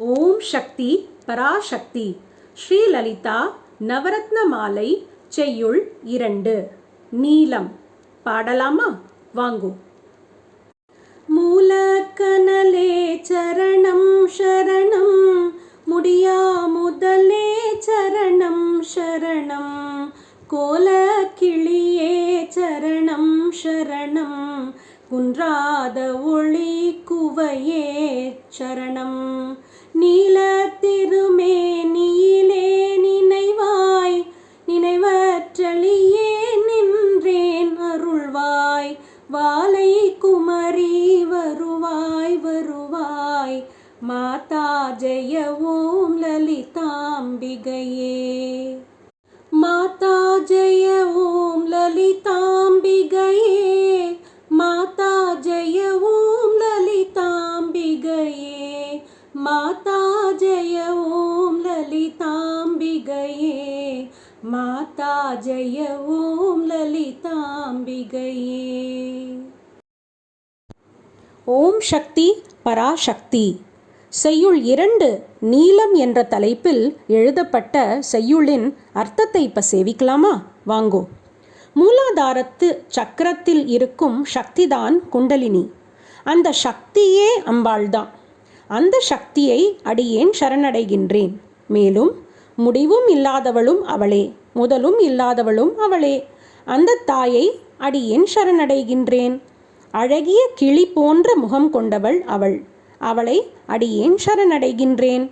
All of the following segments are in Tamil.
ஓம் சக்தி பராசக்தி. ஸ்ரீலலிதா நவரத்ன மாலை செய்யுள் இரண்டு. நீலம். பாடலாமா? வாங்கோ. மூலக்கனலே சரணம் சரணம். முடியா முதலே சரணம் சரணம். கோல கிளியே சரணம் சரணம். குன்றாத ஒளி குவையே சரணம். நீல திருமேனியிலே நினைவாய் நினைவற்றலியே நின்றேன் அருள்வாய். வாலை குமரி வருவாய் வருவாய். மாதா ஜெய ஓம் லலிதாம்பிகையே. மாதா ஜெய ஓம் லலிதாம்பிகையே மாதா ஜெய ஓம் லலிதாம்பிகையே. ஓம் சக்தி பராசக்தி. செய்யுள் இரண்டு நீலம் என்ற தலைப்பில் எழுதப்பட்ட செய்யுளின் அர்த்தத்தை இப்ப சேவிக்கலாமா? வாங்கோ. மூலாதாரத்து சக்கரத்தில் இருக்கும் சக்திதான் குண்டலினி. அந்த சக்தியே அம்பாள்தான். அந்த சக்தியை அடியேன் சரணடைகின்றேன். மேலும் முடிவும் இல்லாதவளும் அவளே முதலும் இல்லாதவளும் அவளே அந்த தாயை அடியேன் சரணடைகின்றேன். அழகிய கிளி போன்ற முகம் கொண்டவள் அவள் அவளை அடியேன் சரணடைகின்றேன்.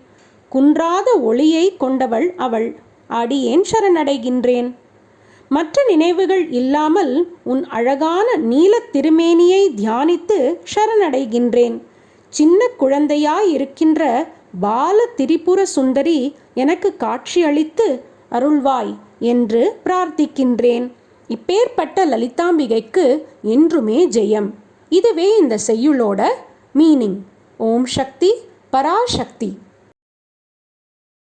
குன்றாத ஒளியை கொண்டவள் அவள் அடியேன் சரணடைகின்றேன். மற்ற நினைவுகள் இல்லாமல் உன் அழகான நீலத் திருமேனியை தியானித்து சரணடைகின்றேன். சின்ன குழந்தையாயிருக்கின்ற பால திரிபுர சுந்தரி எனக்கு காட்சியளித்து அருள்வாய் என்று பிரார்த்திக்கின்றேன். இப்பேற்பட்ட லலிதாம்பிகைக்கு என்றுமே ஜெயம். இதுவே இந்த செய்யுளோட மீனிங். ஓம் சக்தி பராசக்தி